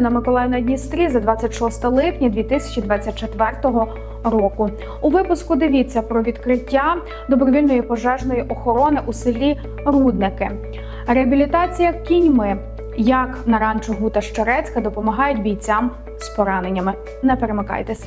На Миколаїв на Дністрі за 26 липня 2024 року. У випуску дивіться про відкриття добровільної пожежної охорони у селі Рудники, реабілітація кіньми. Як на ранчо Гута Щерецька допомагають бійцям з пораненнями. Не перемикайтесь.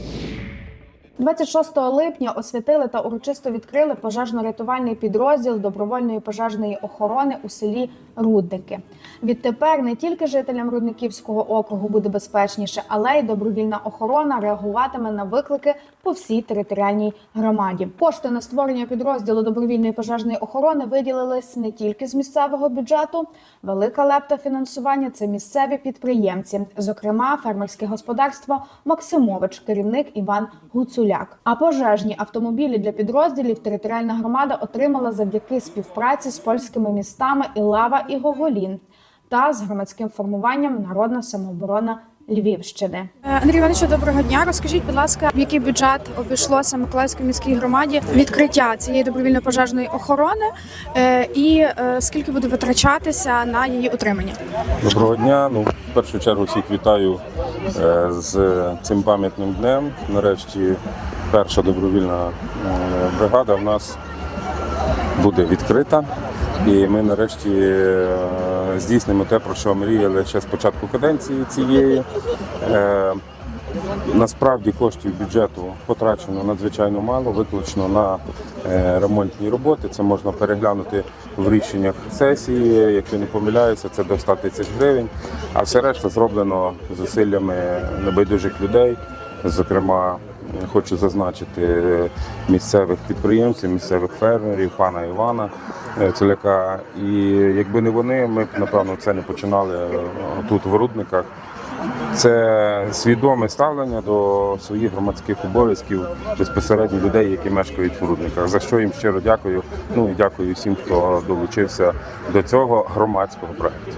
26 липня освятили та урочисто відкрили пожежно-рятувальний підрозділ добровольної пожежної охорони у селі Рудники. Відтепер не тільки жителям Рудниківського округу буде безпечніше, але й добровільна охорона реагуватиме на виклики по всій територіальній громаді. Кошти на створення підрозділу добровільної пожежної охорони виділились не тільки з місцевого бюджету. Велика лепта фінансування це місцеві підприємці, зокрема фермерське господарство Максимович, керівник Іван Гуцуляк. А пожежні автомобілі для підрозділів територіальна громада отримала завдяки співпраці з польськими містами Ілава і Гоголін та з громадським формуванням Народна самооборона Львівщини. Е, Андрій Івановичу, доброго дня. Розкажіть, будь ласка, в який бюджет обійшлося Миколаївській міській громаді відкриття цієї добровільно пожежної охорони е, і е, скільки буде витрачатися на її утримання? Доброго дня. Ну, в першу чергу всіх вітаю з цим пам'ятним днем. Нарешті перша добровільна бригада в нас буде відкрита. І ми нарешті здійснимо те, про що мріяли ще з початку каденції цієї. Е, Насправді коштів бюджету потрачено надзвичайно мало, виключно на е, ремонтні роботи. Це можна переглянути в рішеннях сесії. Якщо не помиляюся, це до 100 тисяч гривень. А все решта зроблено зусиллями небайдужих людей. Зокрема, хочу зазначити е, місцевих підприємців, місцевих фермерів, пана Івана е, Целяка. І якби не вони, ми б напевно це не починали е, тут в Рудниках. Це свідоме ставлення до своїх громадських обов'язків безпосередньо людей, які мешкають в Рудниках. За що їм щиро дякую. Ну і дякую всім, хто долучився до цього громадського проекту.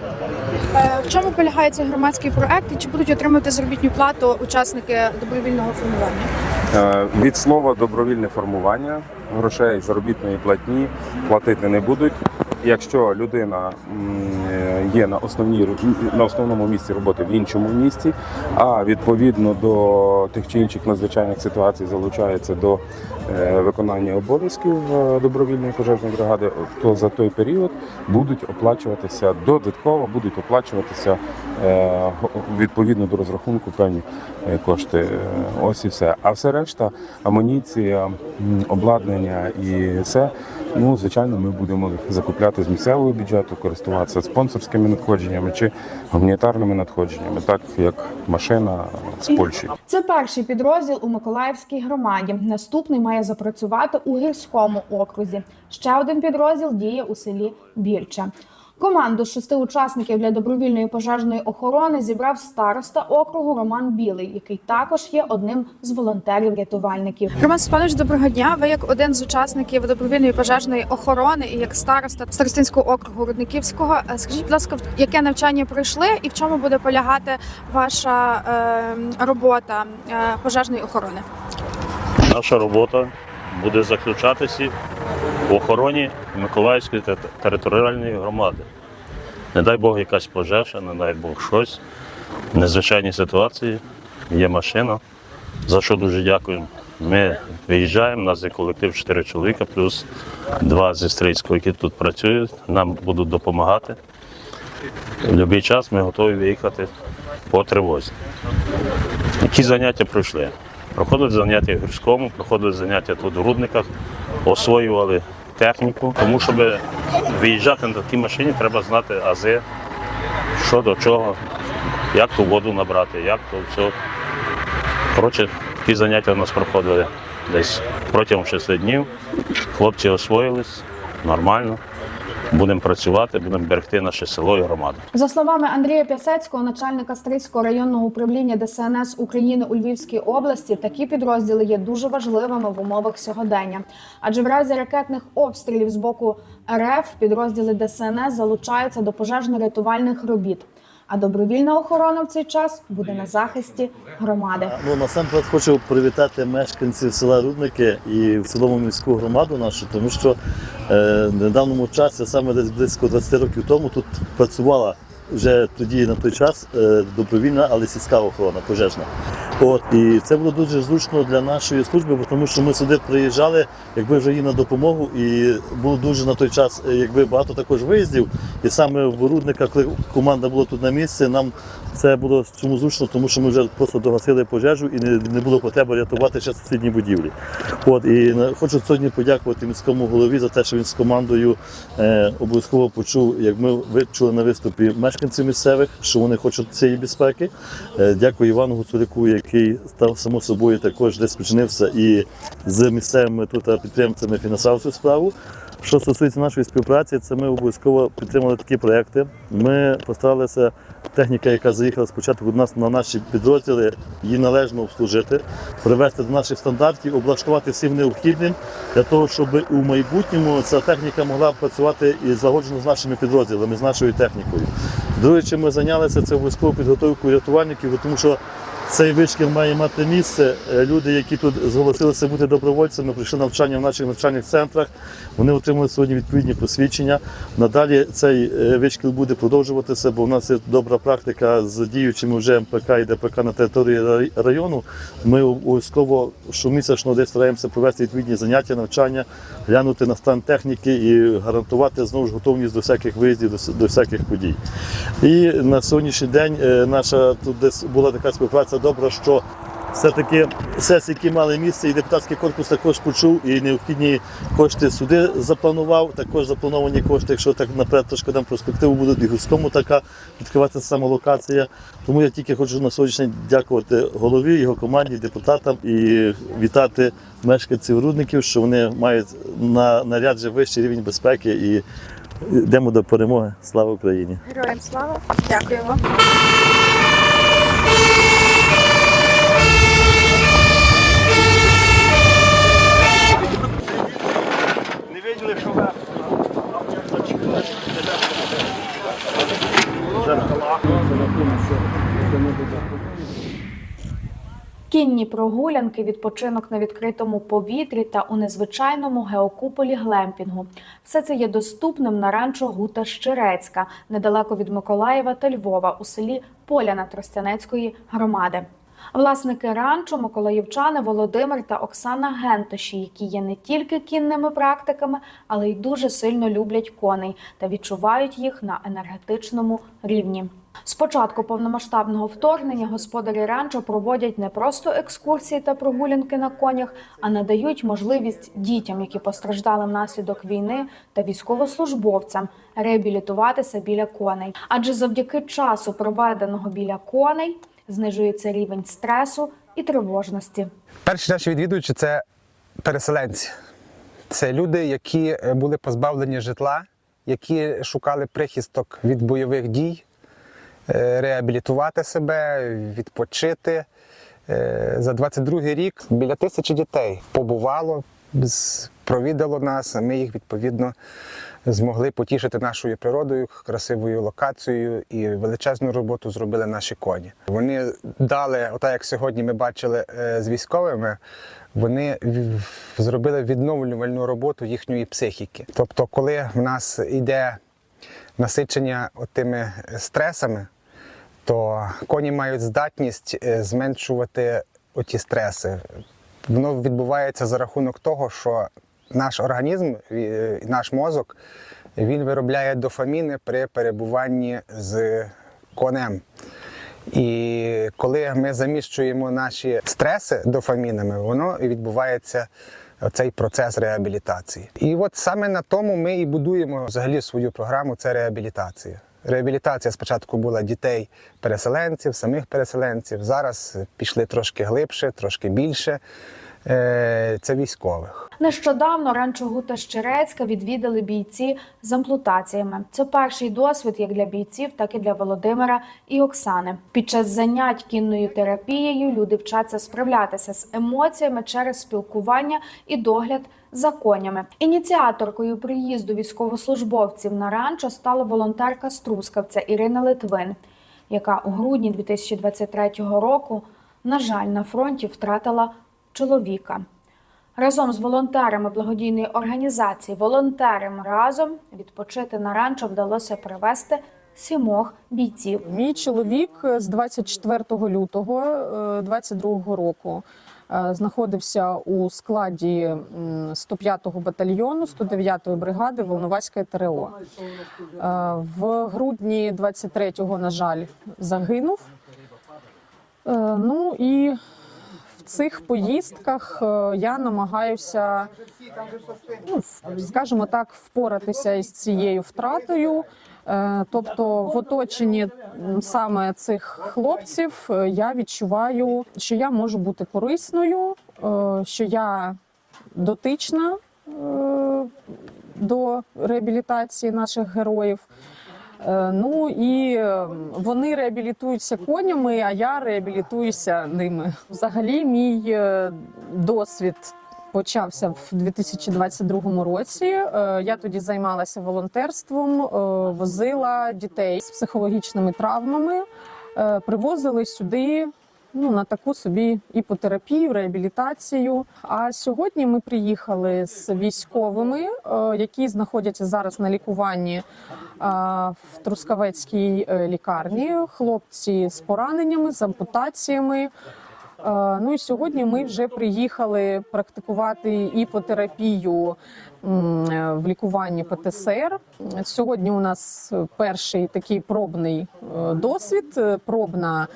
Е, В чому полягає цей громадський проект і чи будуть отримувати заробітну плату учасники добровільного формування? Е, Від слова добровільне формування грошей заробітної платні платити не будуть. Якщо людина є на основній на основному місці роботи в іншому місці, а відповідно до тих чи інших надзвичайних ситуацій залучається до е, виконання обов'язків е, добровільної пожежної бригади, то за той період будуть оплачуватися додатково, будуть оплачуватися е, відповідно до розрахунку певні кошти. Ось і все. А все решта, амуніція, обладнання і все. Ну, звичайно, ми будемо закупляти з місцевого бюджету, користуватися спонсорськими надходженнями чи гуманітарними надходженнями, так як машина з Польщі. Це перший підрозділ у Миколаївській громаді. Наступний має запрацювати у гірському окрузі. Ще один підрозділ діє у селі Більче. Команду шести учасників для добровільної пожежної охорони зібрав староста округу Роман Білий, який також є одним з волонтерів-рятувальників. Роман Степанович, доброго дня. Ви як один з учасників добровільної пожежної охорони і як староста Старостинського округу Рудниківського. е, Скажіть, будь ласка, яке навчання пройшли і в чому буде полягати ваша е, робота е, пожежної охорони? Наша робота буде заключатися в охороні Миколаївської територіальної громади. Не дай Бог якась пожежа, не дай Бог щось. Незвичайні ситуації, є машина, за що дуже дякуємо. Ми виїжджаємо, у нас є колектив 4 чоловіка, плюс два зі Стрийського, які тут працюють, нам будуть допомагати. В будь-який час ми готові виїхати по тривозі. Які заняття пройшли? Проходили заняття в гірському, проходили заняття тут в рудниках, освоювали техніку. Тому, щоб виїжджати на такій машині, треба знати ази, що до чого, як ту воду набрати, як то все. Коротше, ті заняття у нас проходили десь протягом 6 днів. Хлопці освоїлись нормально. Будемо працювати, будемо берегти наше село і громаду. За словами Андрія Пясецького, начальника Стрийського районного управління ДСНС України у Львівській області, такі підрозділи є дуже важливими в умовах сьогодення. Адже в разі ракетних обстрілів з боку РФ підрозділи ДСНС залучаються до пожежно-рятувальних робіт. А добровільна охорона в цей час буде на захисті громади. Ну насамперед хочу привітати мешканців села Рудники і в цілому міську громаду нашу, тому що е, в недавньому часі, саме десь близько 20 років тому, тут працювала вже тоді на той час е, добровільна, але сільська охорона пожежна. От і це було дуже зручно для нашої служби, бо тому що ми сюди приїжджали, якби вже їй на допомогу, і було дуже на той час, е, якби багато також виїздів. І саме в Рудника, коли команда була тут на місці, нам це було цьому зручно, тому що ми вже просто догасили пожежу і не, не було потреби рятувати ще сусідні будівлі. От і хочу сьогодні подякувати міському голові за те, що він з командою е, обов'язково почув, як ми ви- чули на виступі мешканців місцевих, що вони хочуть цієї безпеки. Е, дякую Івану Гуцуляку, який став само собою також десь починився і з місцевими тут підприємцями фінансував цю справу. Що стосується нашої співпраці, це ми обов'язково підтримали такі проекти. Ми постаралися техніка, яка заїхала спочатку до нас на наші підрозділи, її належно обслужити, привести до наших стандартів, облаштувати всім необхідним для того, щоб у майбутньому ця техніка могла працювати і злагоджено з нашими підрозділами, з нашою технікою. Друге, чим ми зайнялися, це обов'язково підготовкою рятувальників, тому що цей вишкіл має мати місце. Е, Люди, які тут зголосилися бути добровольцями, прийшли навчання в наших навчальних центрах. Вони отримали сьогодні відповідні посвідчення. Надалі цей е, вишкіл буде продовжуватися, бо в нас є добра практика з діючими вже МПК і ДПК на території району. Ми обов'язково щомісячно десь стараємося провести відповідні заняття, навчання, глянути на стан техніки і гарантувати знову ж готовність до всяких виїздів, до, всяких подій. І на сьогоднішній день е, наша тут десь була така співпраця добра, що все-таки сесії, які мали місце, і депутатський корпус також почув, і необхідні кошти сюди запланував. Також заплановані кошти, якщо так наперед трошки дам перспективу, буде і гуському така відкриватися сама локація. Тому я тільки хочу на сьогоднішній дякувати голові, його команді, депутатам і вітати мешканців рудників, що вони мають на наряд вже вищий рівень безпеки і йдемо до перемоги. Слава Україні! Героям слава! Дякуємо. Кінні прогулянки, відпочинок на відкритому повітрі та у незвичайному геокуполі глемпінгу. Все це є доступним на ранчо Гута Щерецька, недалеко від Миколаєва та Львова, у селі Поляна Тростянецької громади. Власники ранчо миколаївчани Володимир та Оксана Гентоші, які є не тільки кінними практиками, але й дуже сильно люблять коней та відчувають їх на енергетичному рівні. З початку повномасштабного вторгнення господарі ранчо проводять не просто екскурсії та прогулянки на конях, а надають можливість дітям, які постраждали внаслідок війни, та військовослужбовцям реабілітуватися біля коней. Адже завдяки часу, проведеного біля коней, знижується рівень стресу і тривожності. Перші наші відвідувачі це переселенці. Це люди, які е, були позбавлені житла, які шукали прихисток від бойових дій, е, реабілітувати себе, відпочити. Е, За 22 рік біля тисячі дітей побувало, провідало нас. а Ми їх відповідно змогли потішити нашою природою, красивою локацією і величезну роботу зробили наші коні. Вони дали, отак як сьогодні ми бачили е, з військовими, вони зробили відновлювальну роботу їхньої психіки. Тобто, коли в нас йде насичення тими стресами, то коні мають здатність е, зменшувати оті стреси. Воно відбувається за рахунок того, що наш організм, е, наш мозок, він виробляє дофаміни при перебуванні з конем. І коли ми заміщуємо наші стреси дофамінами, воно відбувається цей процес реабілітації. І от саме на тому ми і будуємо взагалі свою програму це реабілітація. Реабілітація спочатку була дітей переселенців, самих переселенців. Зараз пішли трошки глибше, трошки більше. Е, Це військових. Нещодавно ранчо Гута Щерецька відвідали бійці з амплутаціями. Це перший досвід як для бійців, так і для Володимира і Оксани. Під час занять кінною терапією люди вчаться справлятися з емоціями через спілкування і догляд за конями. Ініціаторкою приїзду військовослужбовців на ранчо стала волонтерка з Трускавця Ірина Литвин, яка у грудні 2023 року, на жаль, на фронті втратила чоловіка. Разом з волонтерами благодійної організації Волонтерам разом відпочити на ранчо вдалося привезти сімох бійців. Мій чоловік з 24 лютого 22 року е, знаходився у складі м, 105-го батальйону 109-ї бригади Волноваської ТРО. Е, В грудні 23-го, на жаль, загинув. Е, Ну і цих поїздках е, я намагаюся, ну, скажімо так, впоратися із цією втратою. Е, Тобто, в оточенні саме цих хлопців е, я відчуваю, що я можу бути корисною, що я дотична до реабілітації наших героїв. Е, Ну і е, вони реабілітуються конями, а я реабілітуюся ними. Взагалі, мій е, досвід почався в 2022 році. Я тоді займалася волонтерством, возила дітей з психологічними травмами, привозили сюди. Ну, на таку собі іпотерапію, реабілітацію. А сьогодні ми приїхали з військовими, е, які знаходяться зараз на лікуванні е, в Трускавецькій е, лікарні. Хлопці з пораненнями, з ампутаціями. Ну і сьогодні ми вже приїхали практикувати іпотерапію в лікуванні ПТСР. Сьогодні у нас перший такий пробний досвід, пробна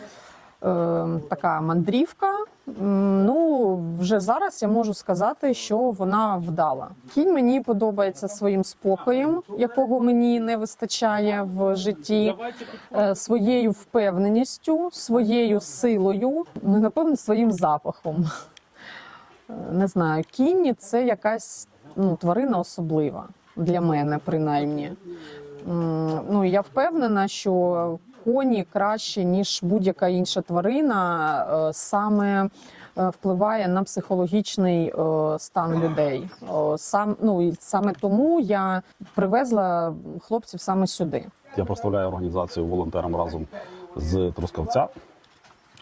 така мандрівка. Ну, вже зараз я можу сказати, що вона вдала. Кінь мені подобається своїм спокоєм, якого мені не вистачає в житті, е, своєю впевненістю, своєю силою, ну, напевно, своїм запахом. Е, Не знаю, кінь це якась ну, тварина особлива для мене, принаймні. Ну, я впевнена, що коні краще, ніж будь-яка інша тварина, е, саме е, впливає на психологічний е, стан людей. Сам, ну, саме тому я привезла хлопців саме сюди. Я представляю організацію волонтерам разом з Трускавця.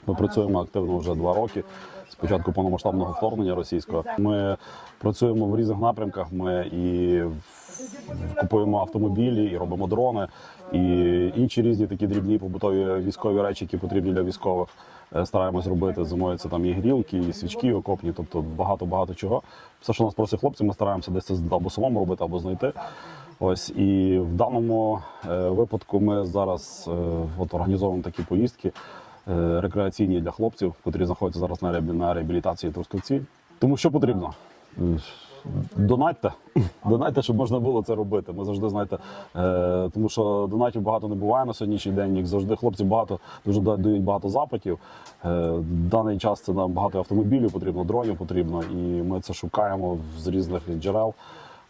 Ми працюємо активно вже два роки. З початку повномасштабного вторгнення російського. Ми працюємо в різних напрямках. Ми і купуємо автомобілі, і робимо дрони, і інші різні такі дрібні побутові військові речі, які потрібні для військових. Е, Стараємось робити. Зимою там і грілки, і свічки окопні, тобто багато багато чого. Все, що нас просять хлопці, ми стараємося десь це або самому робити, або знайти. Ось і в даному е, випадку ми зараз е, от організовуємо такі поїздки рекреаційні для хлопців, котрі знаходяться зараз на реабілітації в Трускавці. Тому що потрібно? Донатьте, донатьте, щоб можна було це робити. Ми завжди знаєте, е, тому що донатів багато не буває на сьогоднішній день. Їх завжди хлопці багато дуже дають багато запитів. Е, в даний час це нам багато автомобілів потрібно, дронів потрібно, і ми це шукаємо з різних джерел.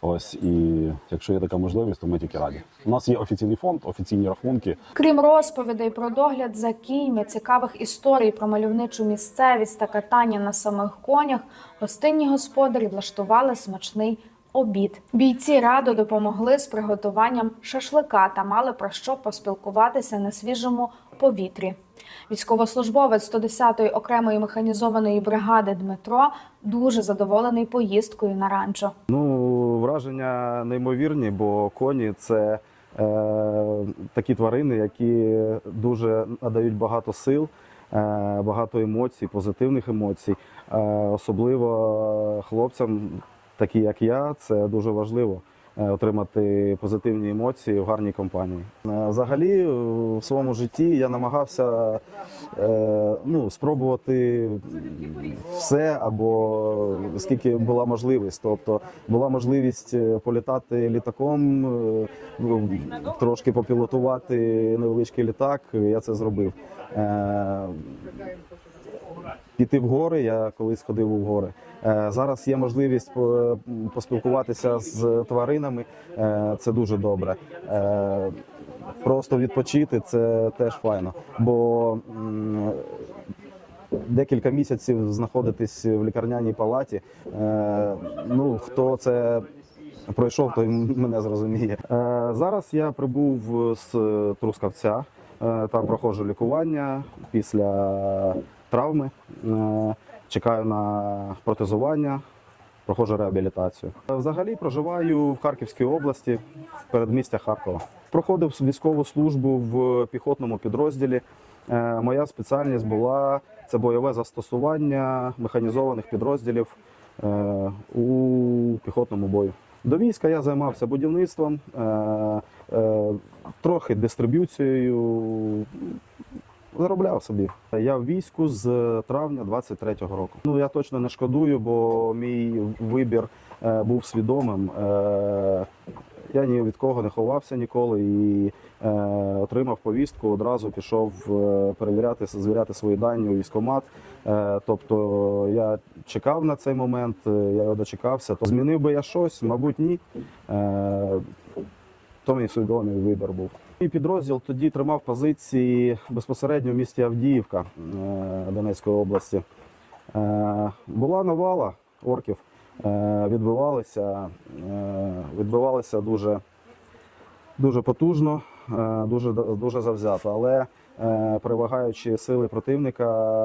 Ось і якщо є така можливість, то ми тільки раді. У нас є офіційний фонд, офіційні рахунки. Крім розповідей про догляд за кіньми, цікавих історій про мальовничу місцевість та катання на самих конях, гостинні господарі влаштували смачний обід. Бійці радо допомогли з приготуванням шашлика та мали про що поспілкуватися на свіжому повітрі. Військовослужбовець 110-ї окремої механізованої бригади Дмитро дуже задоволений поїздкою на ранчо. Ну, враження неймовірні, бо коні це е, такі тварини, які дуже надають багато сил, е, багато емоцій, позитивних емоцій. Е, особливо хлопцям, такі як я, це дуже важливо. Е, Отримати позитивні емоції в гарній компанії. Е, Взагалі, е, в своєму житті я намагався ну, спробувати все або скільки була можливість. Тобто була можливість політати літаком, трошки попілотувати невеличкий літак. Я це зробив. Піти в гори, я колись ходив у гори. Е, Зараз є можливість поспілкуватися з тваринами. Е, Це дуже добре. Е, Просто відпочити це теж файно. Бо декілька місяців знаходитись в лікарняній палаті. Ну хто це пройшов, той мене зрозуміє. Зараз я прибув з Трускавця. Там проходжу лікування після травми. Е, чекаю на протезування. Проходжу реабілітацію. Взагалі проживаю в Харківській області, в передмістя Харкова. проходив військову службу в піхотному підрозділі. Е, Моя спеціальність була це бойове застосування механізованих підрозділів е, у піхотному бою. До війська я займався будівництвом, трохи дистриб'юцією. Заробляв собі. Я в війську з травня 23-го року. Ну я точно не шкодую, бо мій вибір е, був свідомим. Е, я ні від кого не ховався ніколи і е, отримав повістку. Одразу пішов е, перевіряти, звіряти свої дані у військкомат. Е, тобто я чекав на цей момент, е, я його дочекався. То змінив би я щось, мабуть, ні. Е, то мій свідомий вибір був. Мій підрозділ тоді тримав позиції безпосередньо в місті Авдіївка е, Донецької області. Е, Була навала орків, е, відбивалися, відбивалися дуже, дуже потужно, дуже, дуже завзято. Але перевагаючи сили противника,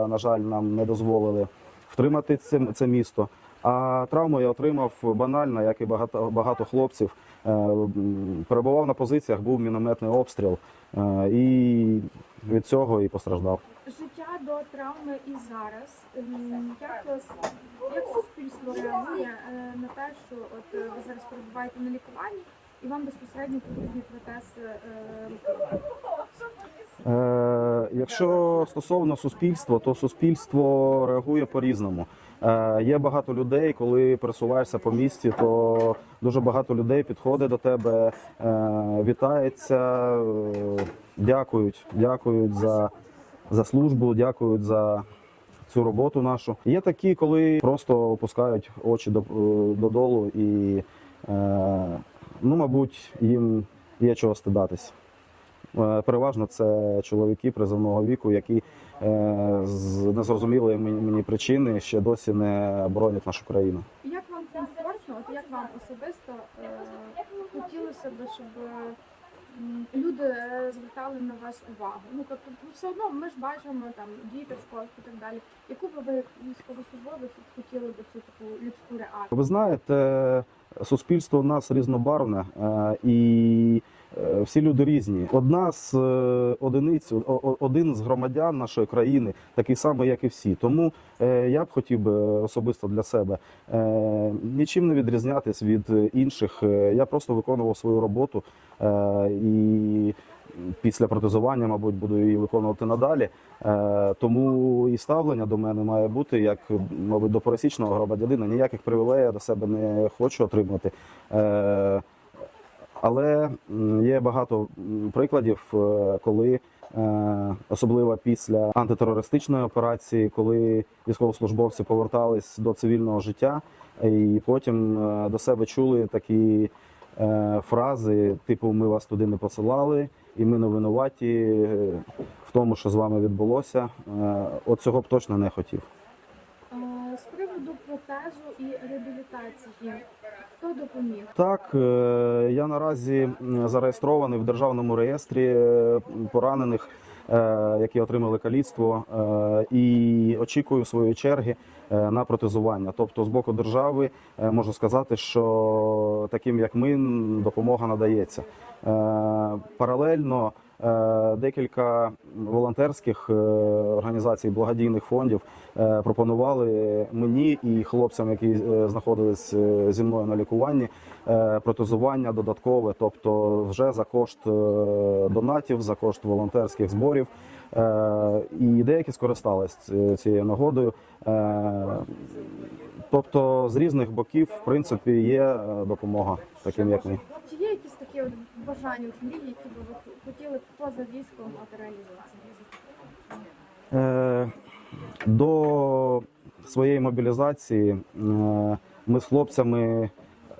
на жаль, нам не дозволили втримати це, це місто. А травму я отримав банально, як і багато, багато хлопців. Е, Перебував на позиціях, був мінометний обстріл е, і від цього і постраждав. Життя до травми і зараз. Як, як суспільство реагує е, на те, що от ви зараз перебуваєте на лікуванні і вам безпосередньо потрібний протез е. Якщо стосовно суспільства, то суспільство реагує по-різному. Е, є багато людей, коли пересуваєшся по місті, то дуже багато людей підходить до тебе, е, вітається, е, дякують, дякують за, за службу, дякують за цю роботу нашу. Є такі, коли просто опускають очі до, е, додолу і, е, ну, мабуть, їм є чого стидатись. Е, Переважно це чоловіки призовного віку, які е, з незрозумілої мені причини ще досі не боронять нашу країну. Як вам комфортно, от як вам особисто е, хотілося б, щоб е, люди е, звертали на вас увагу? Ну тобто, ну, все одно ми ж бачимо там діти в школах і так далі. Яку б ви військовослужбовець хотіли б цю таку людську реакцію? Ви знаєте, суспільство у нас різнобарвне е, і е, всі люди різні. Одна з е, одиниць, один з громадян нашої країни, такий самий, як і всі. Тому е, я б хотів би особисто для себе е, нічим не відрізнятись від інших. Е, Я просто виконував свою роботу е, і. Після протезування, мабуть, буду її виконувати надалі. Е, тому і ставлення до мене має бути як, мабуть, до пересічного громадянина. Ніяких привілеїв до себе не хочу отримати. Але є багато прикладів, е, коли е, особливо після антитерористичної операції, коли військовослужбовці повертались до цивільного життя, і потім е, до себе чули такі фрази, типу Ми вас туди не посилали, і ми не винуваті в тому, що з вами відбулося. От цього б точно не хотів. З приводу протезу і реабілітації, хто допоміг? Так, е, я наразі зареєстрований в державному реєстрі е, поранених, е, які отримали каліцтво, і очікую своєї черги на протезування. Тобто, з боку держави можу сказати, що таким як ми допомога надається. Паралельно декілька волонтерських е, організацій, благодійних фондів е, пропонували мені і хлопцям, які е, знаходились е, зі мною на лікуванні, е, протезування додаткове, тобто вже за кошт е, донатів, за кошт волонтерських зборів. Е, І деякі скористались цією нагодою. Е, Тобто з різних боків, в принципі, є е, допомога таким, як ми. Чи є якісь такі от бажання, які би ви хотіли поза військом от? Е, До своєї мобілізації е, ми з хлопцями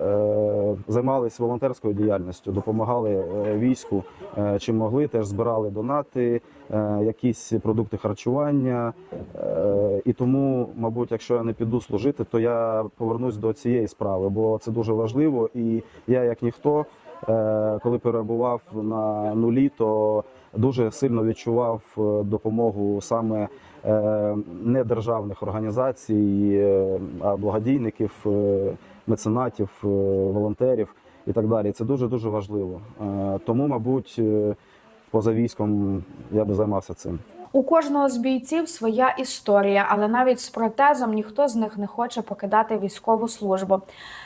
е, займалися волонтерською діяльністю, допомагали війську, е, чим могли, теж збирали донати, якісь продукти харчування. І тому, мабуть, якщо я не піду служити, то я повернусь до цієї справи, бо це дуже важливо. І я, як ніхто, коли перебував на нулі, то дуже сильно відчував е, допомогу саме е, недержавних організацій, е, а благодійників, е, меценатів, е, волонтерів і так далі. Це дуже дуже важливо. Е, Тому, мабуть, е, поза військом я би займався цим. У кожного з бійців своя історія, але навіть з протезом ніхто з них не хоче покидати військову службу.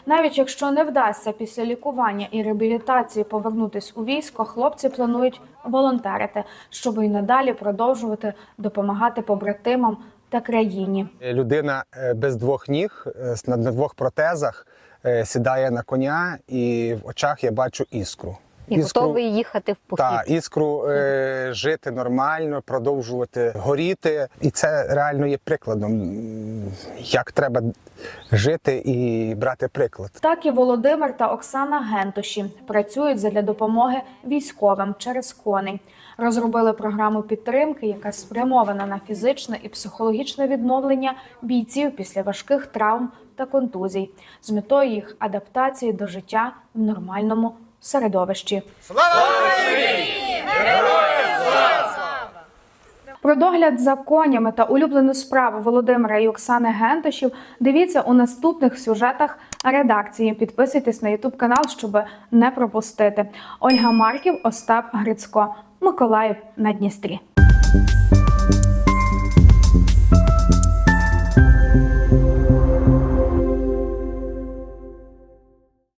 Навіть якщо не вдасться після лікування і реабілітації повернутись у військо, хлопці планують волонтерити, щоб і надалі продовжувати допомагати побратимам та країні. Людина е, без двох ніг е, на двох протезах е, сідає на коня, і в очах я бачу іскру. І готовий їхати в похід. Так, іскру е, жити нормально, продовжувати горіти. І це реально є прикладом, як треба жити і брати приклад. Так і Володимир та Оксана Гентоші працюють задля допомоги військовим через коней. Розробили програму підтримки, яка спрямована на фізичне і психологічне відновлення бійців після важких травм та контузій з метою їх адаптації до життя в нормальному середовищі. Про догляд за конями та улюблену справу Володимира і Оксани Гентошів дивіться у наступних сюжетах редакції. Підписуйтесь на Ютуб канал, щоб не пропустити. Ольга Марків, Остап Грицько, Миколаїв на Дністрі.